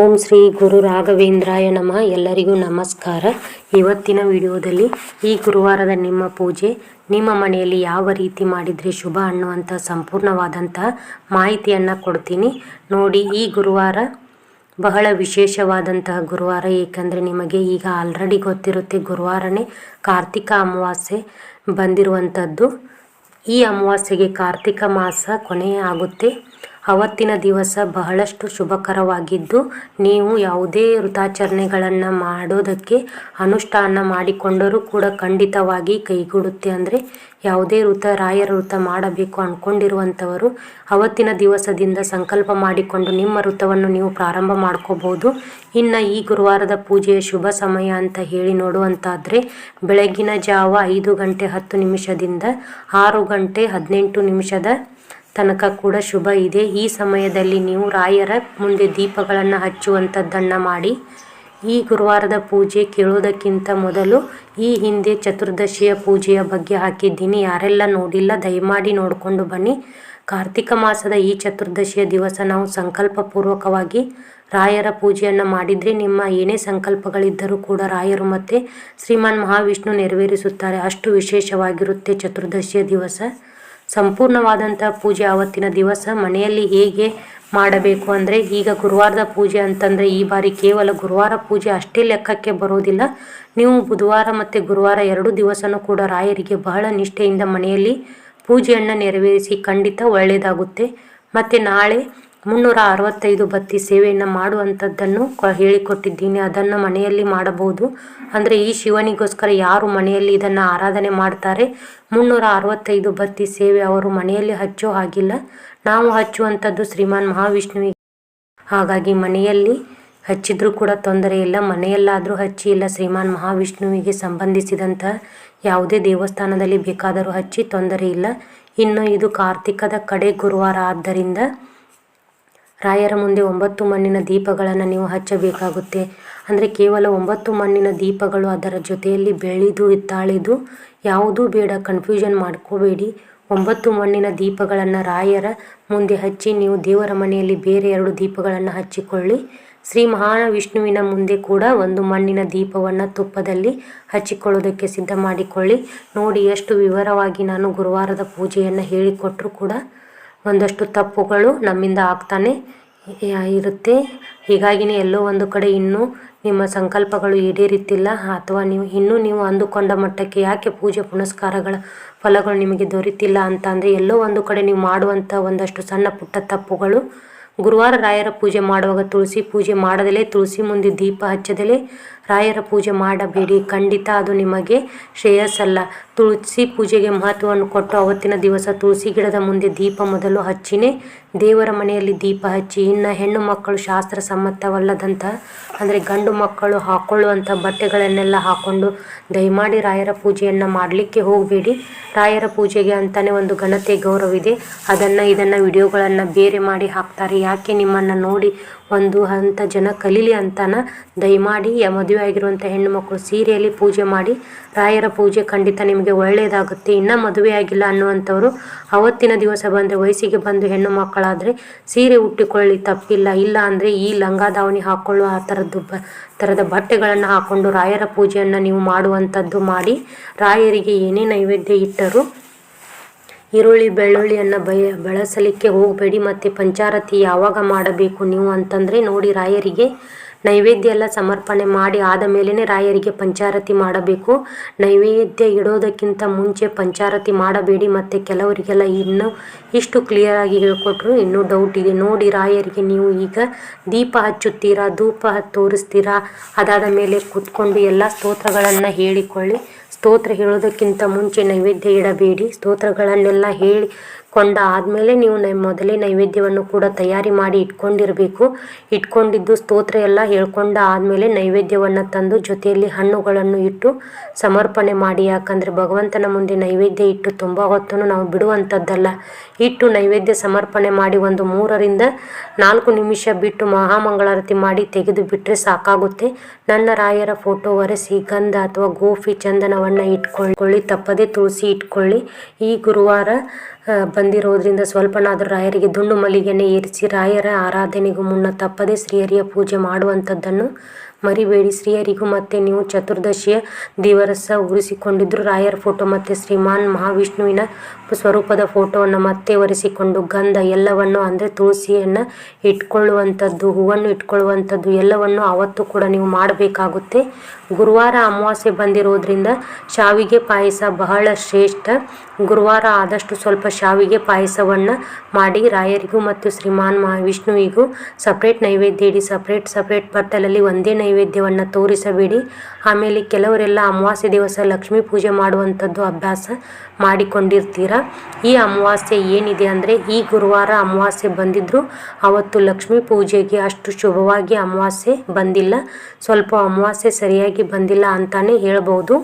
ಓಂ ಶ್ರೀ ಗುರು ರಾಘವೇಂದ್ರಾಯ ನಮ. ಎಲ್ಲರಿಗೂ ನಮಸ್ಕಾರ. ಇವತ್ತಿನ ವಿಡಿಯೋದಲ್ಲಿ ಈ ಗುರುವಾರದ ನಿಮ್ಮ ಪೂಜೆ, ನಿಮ್ಮ ಮನೆಯಲ್ಲಿ ಯಾವ ರೀತಿ ಮಾಡಿದರೆ ಶುಭ ಅನ್ನುವಂಥ ಸಂಪೂರ್ಣವಾದಂತಹ ಮಾಹಿತಿಯನ್ನು ಕೊಡ್ತೀನಿ. ನೋಡಿ, ಈ ಗುರುವಾರ ಬಹಳ ವಿಶೇಷವಾದಂತಹ ಗುರುವಾರ, ಏಕೆಂದರೆ ನಿಮಗೆ ಈಗ ಆಲ್ರೆಡಿ ಗೊತ್ತಿರುತ್ತೆ ಗುರುವಾರನೇ ಕಾರ್ತಿಕ ಅಮಾವಾಸ್ಯೆ ಬಂದಿರುವಂಥದ್ದು. ಈ ಅಮಾವಾಸ್ಯೆಗೆ ಕಾರ್ತಿಕ ಮಾಸ ಕೊನೆಯ ಆಗುತ್ತೆ ಅವತ್ತಿನ ದಿವಸ ಬಹಳಷ್ಟು ಶುಭಕರವಾಗಿದ್ದು, ನೀವು ಯಾವುದೇ ವೃತಾಚರಣೆಗಳನ್ನು ಮಾಡೋದಕ್ಕೆ ಅನುಷ್ಠಾನ ಮಾಡಿಕೊಂಡರೂ ಕೂಡ ಖಂಡಿತವಾಗಿ ಕೈಗೂಡುತ್ತೆ. ಅಂದರೆ ಯಾವುದೇ ವೃತ, ರಾಯರ ವೃತ ಮಾಡಬೇಕು ಅಂದ್ಕೊಂಡಿರುವಂಥವರು ಅವತ್ತಿನ ದಿವಸದಿಂದ ಸಂಕಲ್ಪ ಮಾಡಿಕೊಂಡು ನಿಮ್ಮ ವೃತವನ್ನು ನೀವು ಪ್ರಾರಂಭ ಮಾಡ್ಕೋಬೋದು ಇನ್ನು ಈ ಗುರುವಾರದ ಪೂಜೆಯ ಶುಭ ಸಮಯ ಅಂತ ಹೇಳಿ ನೋಡುವಂತಾದರೆ, ಬೆಳಗಿನ ಜಾವ ಐದು ಗಂಟೆ ಹತ್ತು ನಿಮಿಷದಿಂದ ಆರು ಗಂಟೆ ಹದಿನೆಂಟು ನಿಮಿಷದ ತನಕ ಕೂಡ ಶುಭ ಇದೆ. ಈ ಸಮಯದಲ್ಲಿ ನೀವು ರಾಯರ ಮುಂದೆ ದೀಪಗಳನ್ನು ಹಚ್ಚುವಂಥದ್ದನ್ನು ಮಾಡಿ, ಈ ಗುರುವಾರದ ಪೂಜೆ ಕೇಳೋದಕ್ಕಿಂತ ಮೊದಲು ಈ ಹಿಂದೆ ಚತುರ್ದಶಿಯ ಪೂಜೆಯ ಬಗ್ಗೆ ಹಾಕಿದ್ದೀನಿ. ಯಾರೆಲ್ಲ ನೋಡಿಲ್ಲ, ದಯಮಾಡಿ ನೋಡಿಕೊಂಡು ಬನ್ನಿ. ಕಾರ್ತಿಕ ಮಾಸದ ಈ ಚತುರ್ದಶಿಯ ದಿವಸ ನಾವು ಸಂಕಲ್ಪಪೂರ್ವಕವಾಗಿ ರಾಯರ ಪೂಜೆಯನ್ನು ಮಾಡಿದರೆ ನಿಮ್ಮ ಏನೇ ಸಂಕಲ್ಪಗಳಿದ್ದರೂ ಕೂಡ ರಾಯರು ಮತ್ತು ಶ್ರೀಮಾನ್ ಮಹಾವಿಷ್ಣು ನೆರವೇರಿಸುತ್ತಾರೆ. ಅಷ್ಟು ವಿಶೇಷವಾಗಿರುತ್ತೆ ಚತುರ್ದಶಿಯ ದಿವಸ. ಸಂಪೂರ್ಣವಾದಂಥ ಪೂಜೆ ಆವತ್ತಿನ ದಿವಸ ಮನೆಯಲ್ಲಿ ಹೇಗೆ ಮಾಡಬೇಕು ಅಂದರೆ ಈಗ ಗುರುವಾರದ ಪೂಜೆ ಅಂತಂದರೆ ಈ ಬಾರಿ ಕೇವಲ ಗುರುವಾರ ಪೂಜೆ ಅಷ್ಟೇ ಲೆಕ್ಕಕ್ಕೆ ಬರೋದಿಲ್ಲ. ನೀವು ಬುಧವಾರ ಮತ್ತು ಗುರುವಾರ ಎರಡು ದಿವಸನೂ ಕೂಡ ರಾಯರಿಗೆ ಬಹಳ ನಿಷ್ಠೆಯಿಂದ ಮನೆಯಲ್ಲಿ ಪೂಜೆಯನ್ನು ನೆರವೇರಿಸಿ ಖಂಡಿತ ಒಳ್ಳೆಯದಾಗುತ್ತೆ. ಮತ್ತು ನಾಳೆ ಮುನ್ನೂರ ಅರವತ್ತೈದು ಬತ್ತಿ ಸೇವೆಯನ್ನು ಮಾಡುವಂಥದ್ದನ್ನು ಹೇಳಿಕೊಟ್ಟಿದ್ದೀನಿ. ಅದನ್ನು ಮನೆಯಲ್ಲಿ ಮಾಡಬಹುದು. ಅಂದರೆ ಈ ಶಿವನಿಗೋಸ್ಕರ ಯಾರು ಮನೆಯಲ್ಲಿ ಇದನ್ನು ಆರಾಧನೆ ಮಾಡ್ತಾರೆ? ಮುನ್ನೂರ ಅರವತ್ತೈದು ಬತ್ತಿ ಸೇವೆ ಅವರು ಮನೆಯಲ್ಲಿ ಹಚ್ಚೋ ಹಾಗಿಲ್ಲ. ನಾವು ಹಚ್ಚುವಂಥದ್ದು ಶ್ರೀಮಾನ್ ಮಹಾವಿಷ್ಣುವಿಗೆ. ಹಾಗಾಗಿ ಮನೆಯಲ್ಲಿ ಹಚ್ಚಿದ್ರೂ ಕೂಡ ತೊಂದರೆ ಇಲ್ಲ. ಮನೆಯಲ್ಲಾದರೂ ಹಚ್ಚಿ ಇಲ್ಲ ಶ್ರೀಮಾನ್ ಮಹಾವಿಷ್ಣುವಿಗೆ ಸಂಬಂಧಿಸಿದಂಥ ಯಾವುದೇ ದೇವಸ್ಥಾನದಲ್ಲಿ ಬೇಕಾದರೂ ಹಚ್ಚಿ ತೊಂದರೆ ಇಲ್ಲ. ಇನ್ನು ಇದು ಕಾರ್ತಿಕದ ಕಡೆ ಗುರುವಾರ ಆದ್ದರಿಂದ ರಾಯರ ಮುಂದೆ ಒಂಬತ್ತು ಮಣ್ಣಿನ ದೀಪಗಳನ್ನು ನೀವು ಹಚ್ಚಬೇಕಾಗುತ್ತೆ. ಅಂದರೆ ಕೇವಲ ಒಂಬತ್ತು ಮಣ್ಣಿನ ದೀಪಗಳು ಅದರ ಜೊತೆಯಲ್ಲಿ ಬೆಳೆದು ತಾಳಿದು ಯಾವುದೂ ಬೇಡ ಕನ್ಫ್ಯೂಷನ್ ಮಾಡ್ಕೋಬೇಡಿ. ಒಂಬತ್ತು ಮಣ್ಣಿನ ದೀಪಗಳನ್ನು ರಾಯರ ಮುಂದೆ ಹಚ್ಚಿ, ನೀವು ದೇವರ ಮನೆಯಲ್ಲಿ ಬೇರೆ ಎರಡು ದೀಪಗಳನ್ನು ಹಚ್ಚಿಕೊಳ್ಳಿ. ಶ್ರೀ ಮಹಾವಿಷ್ಣುವಿನ ಮುಂದೆ ಕೂಡ ಒಂದು ಮಣ್ಣಿನ ದೀಪವನ್ನು ತುಪ್ಪದಲ್ಲಿ ಹಚ್ಚಿಕೊಳ್ಳೋದಕ್ಕೆ ಸಿದ್ಧ ಮಾಡಿಕೊಳ್ಳಿ ನೋಡಿ, ಎಷ್ಟು ವಿವರವಾಗಿ ನಾನು ಗುರುವಾರದ ಪೂಜೆಯನ್ನು ಹೇಳಿಕೊಟ್ಟರು ಕೂಡ ಒಂದಷ್ಟು ತಪ್ಪುಗಳು ನಮ್ಮಿಂದ ಆಗ್ತಾನೆ ಇರುತ್ತೆ. ಹೀಗಾಗಿನೇ ಎಲ್ಲೋ ಒಂದು ಕಡೆ ಇನ್ನೂ ನಿಮ್ಮ ಸಂಕಲ್ಪಗಳು ಈಡೇರಿತಿಲ್ಲ, ಅಥವಾ ನೀವು, ಇನ್ನೂ ನೀವು ಅಂದುಕೊಂಡ ಮಟ್ಟಕ್ಕೆ ಯಾಕೆ ಪೂಜೆ ಪುನಸ್ಕಾರಗಳ ಫಲಗಳು ನಿಮಗೆ ದೊರೆತಿಲ್ಲ ಅಂತ ಎಲ್ಲೋ ಒಂದು ಕಡೆ ನೀವು ಮಾಡುವಂಥ ಒಂದಷ್ಟು ಸಣ್ಣ ಪುಟ್ಟ ತಪ್ಪುಗಳು ಗುರುವಾರ ರಾಯರ ಪೂಜೆ ಮಾಡುವಾಗ ತುಳಸಿ ಪೂಜೆ ಮಾಡದಲೇ ತುಳಸಿ ಮುಂದೆ ದೀಪ ಹಚ್ಚದಲೇ ರಾಯರ ಪೂಜೆ ಮಾಡಬೇಡಿ. ಖಂಡಿತ ಅದು ನಿಮಗೆ ಶ್ರೇಯಸ್ಸಲ್ಲ. ತುಳಸಿ ಪೂಜೆಗೆ ಮಹತ್ವವನ್ನು ಕೊಟ್ಟು ಅವತ್ತಿನ ದಿವಸ ತುಳಸಿ ಗಿಡದ ಮುಂದೆ ದೀಪ ಮೊದಲು ಹಚ್ಚಿನೇ. ದೇವರ ಮನೆಯಲ್ಲಿ ದೀಪ ಹಚ್ಚಿ, ಇನ್ನು ಹೆಣ್ಣು ಮಕ್ಕಳು ಶಾಸ್ತ್ರ ಸಮ್ಮತವಲ್ಲದಂತಹ ಅಂದರೆ ಗಂಡು ಮಕ್ಕಳು ಹಾಕೊಳ್ಳುವಂಥ ಬಟ್ಟೆಗಳನ್ನೆಲ್ಲ ಹಾಕ್ಕೊಂಡು ದಯಮಾಡಿ ರಾಯರ ಪೂಜೆಯನ್ನು ಮಾಡಲಿಕ್ಕೆ ಹೋಗಬೇಡಿ. ರಾಯರ ಪೂಜೆಗೆ ಅಂತಲೇ ಒಂದು ಘನತೆ ಗೌರವಿದೆ ಅದನ್ನು, ಇದನ್ನು ವಿಡಿಯೋಗಳನ್ನು ಬೇರೆ ಮಾಡಿ ಹಾಕ್ತಾರೆ ಯಾಕೆ ನಿಮ್ಮನ್ನು ನೋಡಿ ಒಂದು ಹಂತ ಜನ ಕಲೀಲಿ ಅಂತಾನ? ದಯಮಾಡಿ ಮದುವೆ ಆಗಿರುವಂಥ ಹೆಣ್ಣು ಮಕ್ಕಳು ಸೀರೆಯಲ್ಲಿ ಪೂಜೆ ಮಾಡಿ, ರಾಯರ ಪೂಜೆ ಖಂಡಿತ ನಿಮಗೆ ಒಳ್ಳೆಯದಾಗುತ್ತೆ. ಇನ್ನೂ ಮದುವೆ ಆಗಿಲ್ಲ ಅನ್ನುವಂಥವ್ರು ಅವತ್ತಿನ ದಿವಸ ಬಂದರೆ, ವಯಸ್ಸಿಗೆ ಬಂದು ಹೆಣ್ಣು ಮಕ್ಕಳಾದರೆ ಸೀರೆ ಉಟ್ಟಿಕೊಳ್ಳಿ, ತಪ್ಪಿಲ್ಲ. ಇಲ್ಲ ಅಂದರೆ ಈ ಲಂಗ ದಾವಣಿ ಆ ಥರದ್ದು ಬ ಥರದ ಬಟ್ಟೆಗಳನ್ನು ಹಾಕ್ಕೊಂಡು ರಾಯರ ಪೂಜೆಯನ್ನು ನೀವು ಮಾಡುವಂಥದ್ದು ಮಾಡಿ, ರಾಯರಿಗೆ ಏನೇ ನೈವೇದ್ಯ ಇಟ್ಟರೂ ಈರುಳ್ಳಿ, ಬೆಳ್ಳುಳ್ಳಿಯನ್ನು ಬಯ ಬಳಸಲಿಕ್ಕೆ ಹೋಗಬೇಡಿ ಮತ್ತು ಪಂಚಾರತಿ ಯಾವಾಗ ಮಾಡಬೇಕು ನೀವು ಅಂತಂದರೆ ನೋಡಿ ರಾಯರಿಗೆ ನೈವೇದ್ಯ ಎಲ್ಲ ಸಮರ್ಪಣೆ ಮಾಡಿ ಆದ ಮೇಲೇ ರಾಯರಿಗೆ ಪಂಚಾರತಿ ಮಾಡಬೇಕು. ನೈವೇದ್ಯ ಇಡೋದಕ್ಕಿಂತ ಮುಂಚೆ ಪಂಚಾರತಿ ಮಾಡಬೇಡಿ ಮತ್ತು ಕೆಲವರಿಗೆಲ್ಲ ಇನ್ನೂ ಇಷ್ಟು ಕ್ಲಿಯರಾಗಿ ಹೇಳಿಕೊಟ್ರು ಇನ್ನೂ ಡೌಟ್ ಇದೆ. ನೋಡಿ ರಾಯರಿಗೆ ನೀವು ಈಗ ದೀಪ ಹಚ್ಚುತ್ತೀರಾ, ಧೂಪ ತೋರಿಸ್ತೀರಾ, ಅದಾದ ಮೇಲೆ ಕೂತ್ಕೊಂಡು ಎಲ್ಲ ಸ್ತೋತ್ರಗಳನ್ನು ಹೇಳಿಕೊಳ್ಳಿ. ಸ್ತೋತ್ರ ಹೇಳೋದಕ್ಕಿಂತ ಮುಂಚೆ ನೈವೇದ್ಯ ಇಡಬೇಡಿ. ಸ್ತೋತ್ರಗಳನ್ನೆಲ್ಲ ಹೇಳಿ ಕೊಂಡ ಆದಮೇಲೆ ನೀವು ಮೊದಲೇ ನೈವೇದ್ಯವನ್ನು ಕೂಡ ತಯಾರಿ ಮಾಡಿ ಇಟ್ಕೊಂಡಿರಬೇಕು. ಇಟ್ಕೊಂಡಿದ್ದು ಸ್ತೋತ್ರ ಎಲ್ಲ ಹೇಳ್ಕೊಂಡ ಆದಮೇಲೆ ನೈವೇದ್ಯವನ್ನು ತಂದು ಜೊತೆಯಲ್ಲಿ ಹಣ್ಣುಗಳನ್ನು ಇಟ್ಟು ಸಮರ್ಪಣೆ ಮಾಡಿ. ಯಾಕಂದರೆ ಭಗವಂತನ ಮುಂದೆ ನೈವೇದ್ಯ ಇಟ್ಟು ತುಂಬ ಹೊತ್ತನ್ನು ನಾವು ಬಿಡುವಂಥದ್ದಲ್ಲ ಇಟ್ಟು ನೈವೇದ್ಯ ಸಮರ್ಪಣೆ ಮಾಡಿ ಒಂದು ಮೂರರಿಂದ ನಾಲ್ಕು ನಿಮಿಷ ಬಿಟ್ಟು ಮಹಾಮಂಗಳಾರತಿ ಮಾಡಿ ತೆಗೆದು ಬಿಟ್ಟರೆ ಸಾಕಾಗುತ್ತೆ. ನನ್ನ ರಾಯರ ಫೋಟೋ ಒರೆಸಿ, ಗಂಧ ಅಥವಾ ಗೋಫಿ ಚಂದನವನ್ನು ಇಟ್ಕೊಳ್ಳಿ. ತಪ್ಪದೆ ತುಳಸಿ ಇಟ್ಕೊಳ್ಳಿ. ಈ ಗುರುವಾರ ಆ, ಬಂದಿರೋದ್ರಿಂದ ಸ್ವಲ್ಪನಾದರೂ ರಾಯರಿಗೆ ದುಂಡು ಮಲ್ಲಿಗೆಯನ್ನು ಏರಿಸಿ ರಾಯರ ಆರಾಧನೆಗೂ ಮುನ್ನ ತಪ್ಪದೇ ಶ್ರೀಹರಿಯ ಪೂಜೆ ಮಾಡುವಂಥದ್ದನ್ನು ಮರಿಬೇಡಿ. ಸ್ತ್ರೀಯರಿಗೂ ಮತ್ತೆ ನೀವು ಚತುರ್ದಶಿಯ ದಿವಸ ಉರಿಸಿಕೊಂಡಿದ್ರು ರಾಯರ ಫೋಟೋ ಮತ್ತೆ ಶ್ರೀಮಾನ್ ಮಹಾವಿಷ್ಣುವಿನ ಸ್ವರೂಪದ ಫೋಟೋವನ್ನು ಮತ್ತೆ ಒರೆಸಿಕೊಂಡು, ಗಂಧ ಎಲ್ಲವನ್ನು ಅಂದರೆ ತುಳಸಿಯನ್ನು ಇಟ್ಕೊಳ್ಳುವಂಥದ್ದು, ಹೂವನ್ನು ಇಟ್ಕೊಳ್ಳುವಂಥದ್ದು ಎಲ್ಲವನ್ನು ಆವತ್ತು ಕೂಡ ನೀವು ಮಾಡಬೇಕಾಗುತ್ತೆ. ಗುರುವಾರ ಅಮಾವಾಸ್ಯೆ ಬಂದಿರೋದ್ರಿಂದ ಶಾವಿಗೆ ಪಾಯಸ ಬಹಳ ಶ್ರೇಷ್ಠ. ಗುರುವಾರ ಆದಷ್ಟು ಸ್ವಲ್ಪ ಶಾವಿಗೆ ಪಾಯಸವನ್ನು ಮಾಡಿ ರಾಯರಿಗೂ ಮತ್ತು ಶ್ರೀಮಾನ್ ಮಹಾವಿಷ್ಣುವಿಗೂ ಸಪ್ರೇಟ್ ನೈವೇದ್ಯ ಇಡಿ ಸಪ್ರೇಟ್ ಸಪ್ರೇಟ್ ಪಟ್ಟಲಲ್ಲಿ ಒಂದೇ ನೈವೇದ್ಯವನ್ನು ತೋರಿಸಬೇಡಿ. ಆಮೇಲೆ ಕೆಲವರೆಲ್ಲ ಅಮಾವಾಸ್ಯೆ ದಿವಸ ಲಕ್ಷ್ಮೀ ಪೂಜೆ ಮಾಡುವಂಥದ್ದು ಅಭ್ಯಾಸ ಮಾಡಿಕೊಂಡಿರ್ತೀರ? ಈ ಅಮಾವಾಸ್ಯೆ ಏನಿದೆ ಅಂದರೆ, ಈ ಗುರುವಾರ ಅಮಾವಾಸ್ಯೆ ಬಂದಿದ್ದರೂ ಅವತ್ತು ಲಕ್ಷ್ಮೀ ಪೂಜೆಗೆ ಅಷ್ಟು ಶುಭವಾಗಿ ಅಮಾವಾಸ್ಯೆ ಬಂದಿಲ್ಲ. ಸ್ವಲ್ಪ ಅಮಾವಾಸ್ಯೆ ಸರಿಯಾಗಿ ಬಂದಿಲ್ಲ ಅಂತಲೇ ಹೇಳ್ಬೋದು.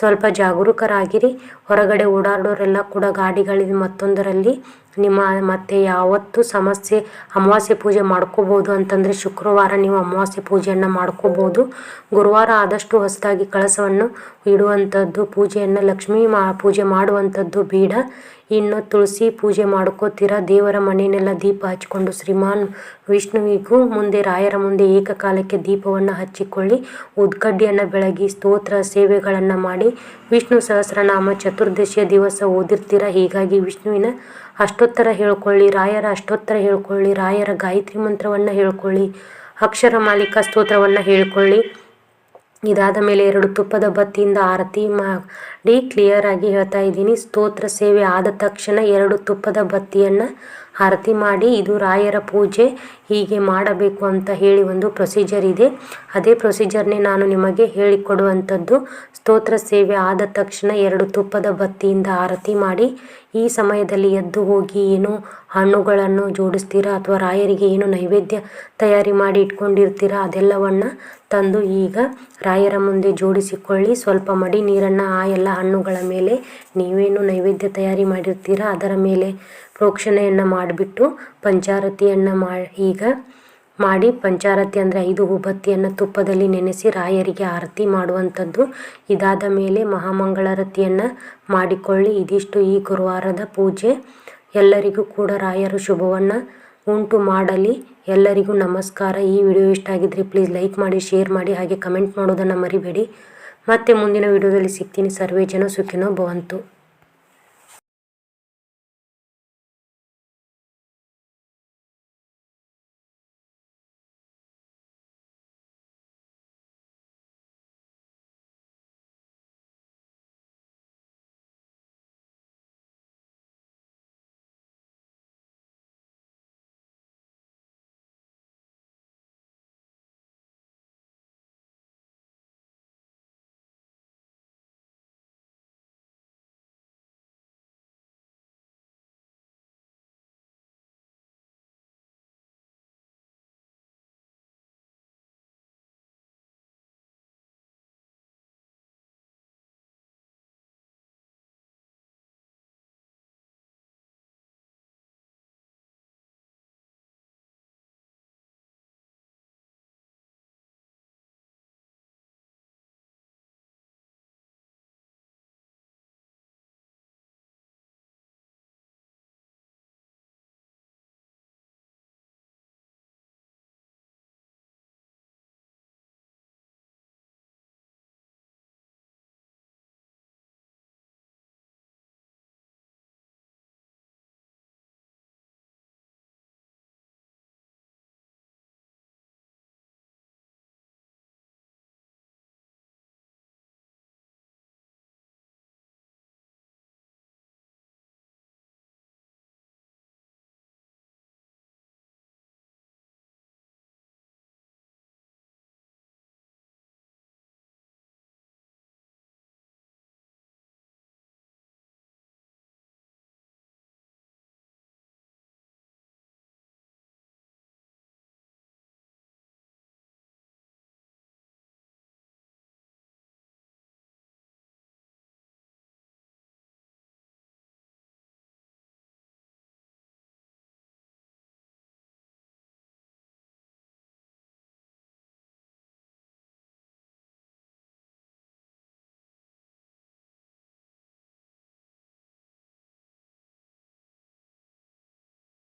ಸ್ವಲ್ಪ ಜಾಗರೂಕರಾಗಿರಿ. ಹೊರಗಡೆ ಓಡಾಡೋರೆಲ್ಲ ಕೂಡ ಗಾಡಿಗಳಿದೆ ಮತ್ತೊಂದರಲ್ಲಿ ನಿಮ್ಮ, ಮತ್ತೆ ಯಾವತ್ತು ಸಮಸ್ಯೆ ಅಮಾವಾಸ್ಯೆ ಪೂಜೆ ಮಾಡ್ಕೋಬೋದು ಅಂತಂದರೆ ಶುಕ್ರವಾರ ನೀವು ಅಮಾವಾಸ್ಯೆ ಪೂಜೆಯನ್ನು ಮಾಡ್ಕೋಬೋದು. ಗುರುವಾರ ಆದಷ್ಟು ಹೊಸದಾಗಿ ಕಳಸವನ್ನು ಇಡುವಂಥದ್ದು ಪೂಜೆಯನ್ನು ಲಕ್ಷ್ಮೀ ಮಾ, ಪೂಜೆ ಮಾಡುವಂಥದ್ದು ಬೇಡ. ಇನ್ನು ತುಳಸಿ ಪೂಜೆ ಮಾಡ್ಕೋತೀರಾ? ದೇವರ ಮನೆಯನ್ನೆಲ್ಲ ದೀಪ ಹಚ್ಕೊಂಡು ಶ್ರೀಮಾನ್ ವಿಷ್ಣುವಿಗೂ ಮುಂದೆ, ರಾಯರ ಮುಂದೆ ಏಕಕಾಲಕ್ಕೆ ದೀಪವನ್ನು ಹಚ್ಚಿಕೊಳ್ಳಿ. ಉದ್ಗಡ್ಡಿಯನ್ನು ಬೆಳಗಿ, ಸ್ತೋತ್ರ, ಸೇವೆಗಳನ್ನು ಮಾಡಿ. ವಿಷ್ಣು ಸಹಸ್ರನಾಮ ಚತುರ್ದಶಿಯ ದಿವಸ ಓದಿರ್ತೀರ? ಹೀಗಾಗಿ ವಿಷ್ಣುವಿನ ಅಷ್ಟೋತ್ತರ ಹೇಳ್ಕೊಳ್ಳಿ, ರಾಯರ ಅಷ್ಟೋತ್ತರ ಹೇಳ್ಕೊಳ್ಳಿ, ರಾಯರ ಗಾಯತ್ರಿ ಮಂತ್ರವನ್ನು ಹೇಳ್ಕೊಳ್ಳಿ. ಅಕ್ಷರ ಮಾಲಿಕ ಸ್ತೋತ್ರವನ್ನು ಹೇಳಿಕೊಳ್ಳಿ. ಇದಾದ ಮೇಲೆ ಎರಡು ತುಪ್ಪದ ಬತ್ತಿಯಿಂದ ಆರತಿ ಮಾಡಿ ಕ್ಲಿಯರ್ ಆಗಿ ಹೇಳ್ತಾ ಇದ್ದೀನಿ. ಸ್ತೋತ್ರ ಸೇವೆ ಆದ ತಕ್ಷಣ ಎರಡು ತುಪ್ಪದ ಬತ್ತಿಯನ್ನು ಆರತಿ ಮಾಡಿ ಇದು ರಾಯರ ಪೂಜೆ, ಹೀಗೆ ಮಾಡಬೇಕು ಅಂತ ಹೇಳಿ ಒಂದು ಪ್ರೊಸೀಜರ್ ಇದೆ. ಅದೇ ಪ್ರೊಸೀಜರ್ನೇ ನಾನು ನಿಮಗೆ ಹೇಳಿಕೊಡುವಂಥದ್ದು. ಸ್ತೋತ್ರ ಸೇವೆ ಆದ ತಕ್ಷಣ ಎರಡು ತುಪ್ಪದ ಬತ್ತಿಯಿಂದ ಆರತಿ ಮಾಡಿ, ಈ ಸಮಯದಲ್ಲಿ ಎದ್ದು ಹೋಗಿ ಏನು ಹಣ್ಣುಗಳನ್ನು ಜೋಡಿಸ್ತೀರಾ ಅಥವಾ ರಾಯರಿಗೆ ಏನು ನೈವೇದ್ಯ ತಯಾರಿ ಮಾಡಿ ಇಟ್ಕೊಂಡಿರ್ತೀರಾ ಅದೆಲ್ಲವನ್ನು ತಂದು ಈಗ ರಾಯರ ಮುಂದೆ ಜೋಡಿಸಿಕೊಳ್ಳಿ. ಸ್ವಲ್ಪ ಮಡಿ ನೀರನ್ನು ಆ ಎಲ್ಲ ಹಣ್ಣುಗಳ ಮೇಲೆ ನೀವೇನು ನೈವೇದ್ಯ ತಯಾರಿ ಮಾಡಿರ್ತೀರಾ ಅದರ ಮೇಲೆ ಪ್ರೋಕ್ಷಣೆಯನ್ನು ಮಾಡಿಬಿಟ್ಟು ಪಂಚಾರತಿಯನ್ನು ಮಾ, ಈಗ ಮಾಡಿ ಪಂಚಾರತಿ ಅಂದರೆ ಐದು ಹೂಬತ್ತಿಯನ್ನು ತುಪ್ಪದಲ್ಲಿ ನೆನೆಸಿ ರಾಯರಿಗೆ ಆರತಿ ಮಾಡುವಂಥದ್ದು. ಇದಾದ ಮೇಲೆ ಮಹಾಮಂಗಳಾರತಿಯನ್ನು ಮಾಡಿಕೊಳ್ಳಿ. ಇದಿಷ್ಟು ಈ ಗುರುವಾರದ ಪೂಜೆ. ಎಲ್ಲರಿಗೂ ಕೂಡ ರಾಯರು ಶುಭವನ್ನು ಉಂಟು ಮಾಡಲಿ. ಎಲ್ಲರಿಗೂ ನಮಸ್ಕಾರ. ಈ ವಿಡಿಯೋ ಇಷ್ಟ ಆಗಿದ್ದರೆ ಪ್ಲೀಸ್ ಲೈಕ್ ಮಾಡಿ ಶೇರ್ ಮಾಡಿ, ಹಾಗೆ ಕಮೆಂಟ್ ಮಾಡೋದನ್ನು ಮರಿಬೇಡಿ. ಮತ್ತೆ ಮುಂದಿನ ವಿಡಿಯೋದಲ್ಲಿ ಸಿಗ್ತೀನಿ. ಸರ್ವೇ ಜನ ಸುಖಿನೋ ಭವಂತು.